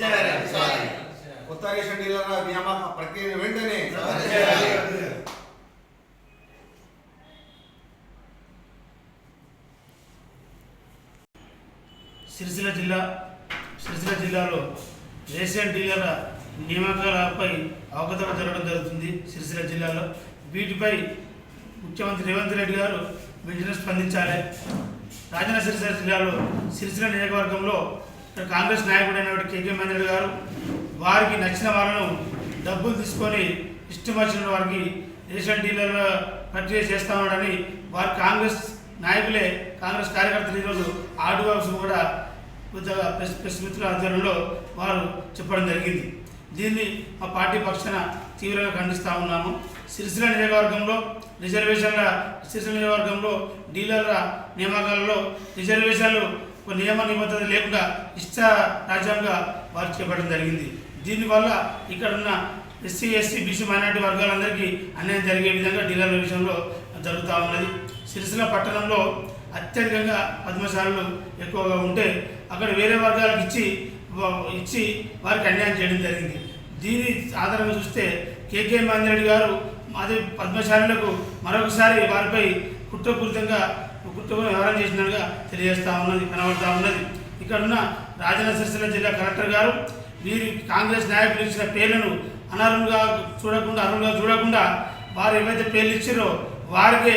చేయాలి కొత్త రేషన్ డీలర్ల నియామక ప్రక్రియను వెంటనే సిరిసిల్ల జిల్లా సిరిసిల్ల జిల్లాలో రేషన్ డీలర్ల నియామకాలపై అవకతవకలు జరగడం జరుగుతుంది సిరిసిల్ల జిల్లాలో. వీటిపై ముఖ్యమంత్రి రేవంత్ రెడ్డి గారు వెంటనే స్పందించాలి. రాజన్న సిరిసిల్ల జిల్లాలో సిరిసిల్ల నియోజకవర్గంలో కాంగ్రెస్ కాంగ్రెస్ అయినటువంటి కేకే మహేంద్ర గారు వారికి నచ్చిన వాళ్ళను డబ్బులు తీసుకొని ఇష్టం వచ్చిన వారికి రేషన్ డీలర్ల ప్రక్రియ చేస్తా ఉన్నాడని వారి కాంగ్రెస్ నాయకులే కాంగ్రెస్ కార్యకర్తలు ఈరోజు ఆర్డీ ఆఫీస్ కూడా ప్రెస్ ప్రెస్ మిత్రుల ఆధ్వర్యంలో వారు చెప్పడం జరిగింది. దీన్ని మా పార్టీ పక్షాన తీవ్రంగా ఖండిస్తూ ఉన్నాము. సిరిసిల్ల నియోజకవర్గంలో రిజర్వేషన్ల సిరిసిల్ల నియోజకవర్గంలో డీలర్ల నియామకాలలో రిజర్వేషన్లు నియమ నిబద్ధత లేకుండా ఇష్ట రాజ్యంగా వారు చేపట్టడం జరిగింది. దీనివల్ల ఇక్కడ ఉన్న ఎస్సీ ఎస్సీ బీసీ మైనార్టీ వర్గాలందరికీ అన్యాయం జరిగే విధంగా డీలర్ల విషయంలో జరుగుతూ ఉన్నది. సిరిసిల్ల పట్టణంలో అత్యధికంగా పద్మశాలలు ఎక్కువగా ఉంటే అక్కడ వేరే వర్గాలకు ఇచ్చి ఇచ్చి వారికి అన్యాయం చేయడం జరిగింది. దీని ఆధారంగా చూస్తే కేకే మహేందర్ గారు అదే పద్మశాలలకు మరొకసారి వారిపై కుట్రపూరితంగా కుట్రపూరిత వ్యవహారం చేసినట్టుగా తెలియజేస్తా ఉన్నది కనబడతా ఉన్నది. ఇక్కడున్న రాజన సిరిసిల్ల జిల్లా కలెక్టర్ గారు వీరి కాంగ్రెస్ నాయకులు ఇచ్చిన పేర్లను అనర్హులుగా చూడకుండా అర్హులుగా చూడకుండా వారు ఏవైతే పేర్లు ఇచ్చారో వారికే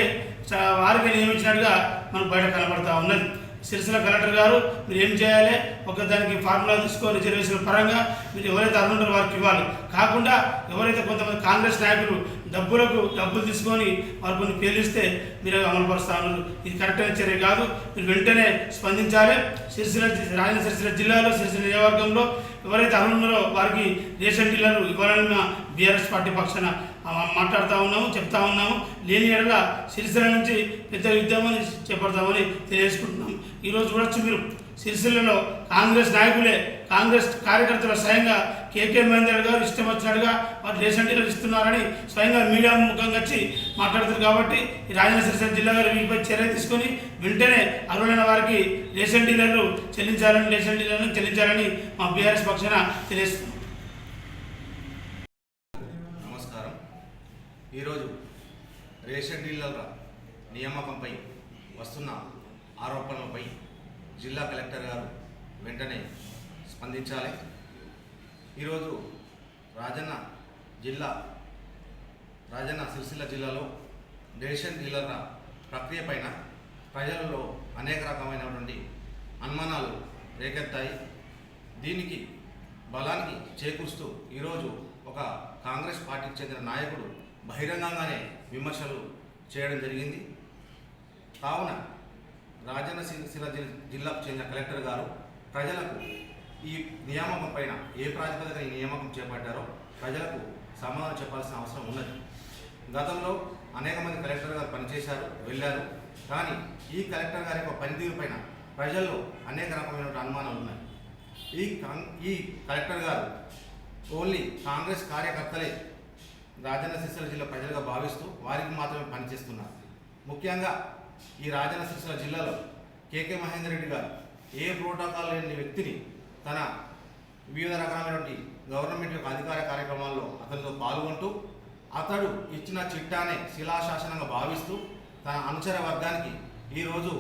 వారికి నియమించినట్టుగా మనకు బయట కనబడతా ఉన్నది. సిరిసిల్ల కలెక్టర్ గారు మీరు ఏం చేయాలి? ఒక దానికి ఫార్ములా తీసుకొని రిజర్వేషన్ పరంగా మీరు ఎవరైతే అర్హుంటారో వారికి ఇవ్వాలి. కాకుండా ఎవరైతే కొంతమంది కాంగ్రెస్ నాయకులు డబ్బులకు డబ్బులు తీసుకొని వారు కొన్ని పేలిస్తే మీరు అమలుపరుస్తా ఇది కరెక్ట్ అయిన చర్య కాదు. మీరు వెంటనే స్పందించాలి. సిరిసిల్ల జి- రాజన్న సిరిసిల్ల జిల్లాలో సిరిసిల్ల నియోజకవర్గంలో ఎవరైతే అర్హులున్నారో వారికి రేషన్ డీలర్లు ఇవ్వాలని బీఆర్ఎస్ పార్టీ పక్షాన మాట్లాడుతూ ఉన్నాము చెప్తా ఉన్నాము. లేని ఎడల సిరిసిల్ల నుంచి పెద్ద యుద్ధమని చేపడతామని తెలియజేసుకుంటున్నాం. ఈరోజు చూడొచ్చు మీరు సిరిసిల్లలో కాంగ్రెస్ నాయకులే కాంగ్రెస్ కార్యకర్తలు స్వయంగా కేకే మహేందర్ గారు ఇష్టం వచ్చినట్టుగా వారు రేషన్ డీలర్ ఇస్తున్నారని స్వయంగా మీడియా ముఖంగా వచ్చి మాట్లాడుతారు కాబట్టి రాజన్న సిరిసిల్ల జిల్లా గారు వీటిపై చర్య తీసుకొని వెంటనే అర్హులైన వారికి రేషన్ డీలర్లు చెల్లించాలని రేషన్ డీలర్లను చెల్లించాలని మా బీఆర్ఎస్ పక్షాన తెలియజేస్తున్నాం. నమస్కారం. ఈరోజు రేషన్ డీలర్ల నియామకంపై వస్తున్న ఆరోపణలపై జిల్లా కలెక్టర్ గారు వెంటనే స్పందించాలి. ఈరోజు రాజన్న జిల్లా రాజన్న సిరిసిల్ల జిల్లాలో డెసిషన్ డీలర్ల ప్రక్రియ పైన ప్రజలలో అనేక రకమైనటువంటి అనుమానాలు రేకెత్తాయి. దీనికి బలానికి చేకూరుస్తూ ఈరోజు ఒక కాంగ్రెస్ పార్టీకి చెందిన నాయకుడు బహిరంగంగానే విమర్శలు చేయడం జరిగింది. కావున రాజన్న సిరిసిల్ల జిల్లాకు చెందిన కలెక్టర్ గారు ప్రజలకు ఈ నియామకం పైన ఏ ప్రాతిపదికన ఈ నియామకం చేపట్టారో ప్రజలకు సమాధానం చెప్పాల్సిన అవసరం ఉన్నది. గతంలో అనేక మంది కలెక్టర్ గారు పనిచేశారు వెళ్ళారు. కానీ ఈ కలెక్టర్ గారి యొక్క పనితీరు పైన ప్రజల్లో అనేక రకమైనటువంటి అనుమానాలు ఉన్నాయి. ఈ ఈ కలెక్టర్ గారు ఓన్లీ కాంగ్రెస్ కార్యకర్తలే రాజన్న సిరిసిల్ల జిల్లా ప్రజలుగా భావిస్తూ వారికి మాత్రమే పనిచేస్తున్నారు. ముఖ్యంగా ఈ రాజన్న సిరిసిల్ల జిల్లాలో కేకే మహేందర్ రెడ్డి గారు ఏ ప్రోటోకాల్ లేని వ్యక్తిని తన వివిధ రకాలైనటువంటి గవర్నమెంట్ యొక్క అధికార కార్యక్రమాల్లో అతనితో పాల్గొంటూ అతడు ఇచ్చిన చిట్టానే శిలాశాసనంగా భావిస్తూ తన అనుచర వర్గానికి ఈరోజు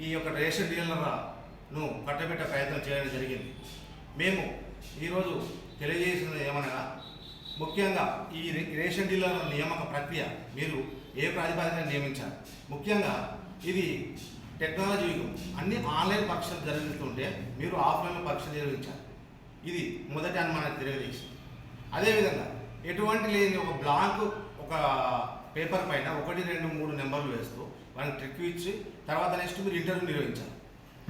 ఈ యొక్క రేషన్ డీలర్లను కట్టబెట్టే ప్రయత్నం చేయడం జరిగింది. మేము ఈరోజు తెలియజేసినది ఏమనగా ముఖ్యంగా ఈ రే- రేషన్ డీలర్ల నియామక ప్రక్రియ మీరు ఏ ప్రాతిపదికన నియమించారు? ముఖ్యంగా ఇది టెక్నాలజీ యుగం. అన్ని ఆన్లైన్ పరీక్షలు జరుగుతుంటే మీరు ఆఫ్లైన్లో పరీక్షలు నిర్వహించారు ఇది మొదటి అనుమానం తెలియజేసింది అదేవిధంగా ఎటువంటి లేని ఒక బ్లాంక్ ఒక పేపర్ పైన ఒకటి రెండు మూడు నెంబర్లు వేస్తూ వాళ్ళని ట్రిక్ ఇచ్చి తర్వాత నెక్స్ట్ మీరు ఇంటర్వ్యూ నిర్వహించారు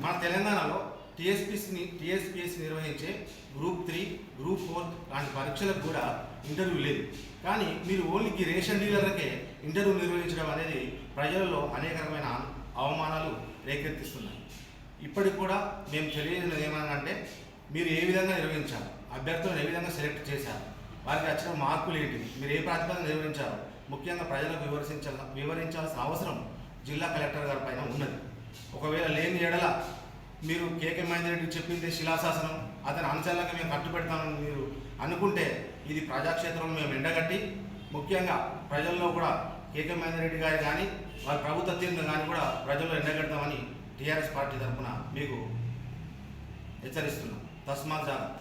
మన తెలంగాణలో టీఎస్పీసీని టీఎస్పీఎస్సీ నిర్వహించే గ్రూప్ త్రీ గ్రూప్ ఫోర్ లాంటి పరీక్షలకు కూడా ఇంటర్వ్యూ లేదు. కానీ మీరు ఓన్లీ రేషన్ డీలర్లకే ఇంటర్వ్యూ నిర్వహించడం అనేది ప్రజలలో అనేక రకమైన అవమానాలు రేకెత్తిస్తున్నాయి. ఇప్పటికి కూడా మేము తెలియజేయడం ఏమనంటే మీరు ఏ విధంగా నిర్వహించారు? అభ్యర్థులను ఏ విధంగా సెలెక్ట్ చేశారు? వారికి వచ్చిన మార్కులు ఏంటి? మీరు ఏ ప్రాతిపదికన నిర్వహించారు? ముఖ్యంగా ప్రజలకు వివరించాల వివరించాల్సిన అవసరం జిల్లా కలెక్టర్ గారి పైన ఉన్నది. ఒకవేళ లేని ఎడల మీరు కేకే మహేందర్ రెడ్డి చెప్పింది శిలాశాసనం అతని అంశాలకు మేము కట్టుబెడతామని మీరు అనుకుంటే ఇది ప్రజాక్షేత్రంలో మేము ఎండగట్టి ముఖ్యంగా ప్రజల్లో కూడా కేకే మహేందర్ రెడ్డి గారి కానీ వారి ప్రభుత్వ తీరును కానీ కూడా ప్రజల్లో ఎండగడతామని టీఆర్ఎస్ పార్టీ తరఫున మీకు హెచ్చరిస్తున్నాం. తస్మాత్ జాగ్రత్త.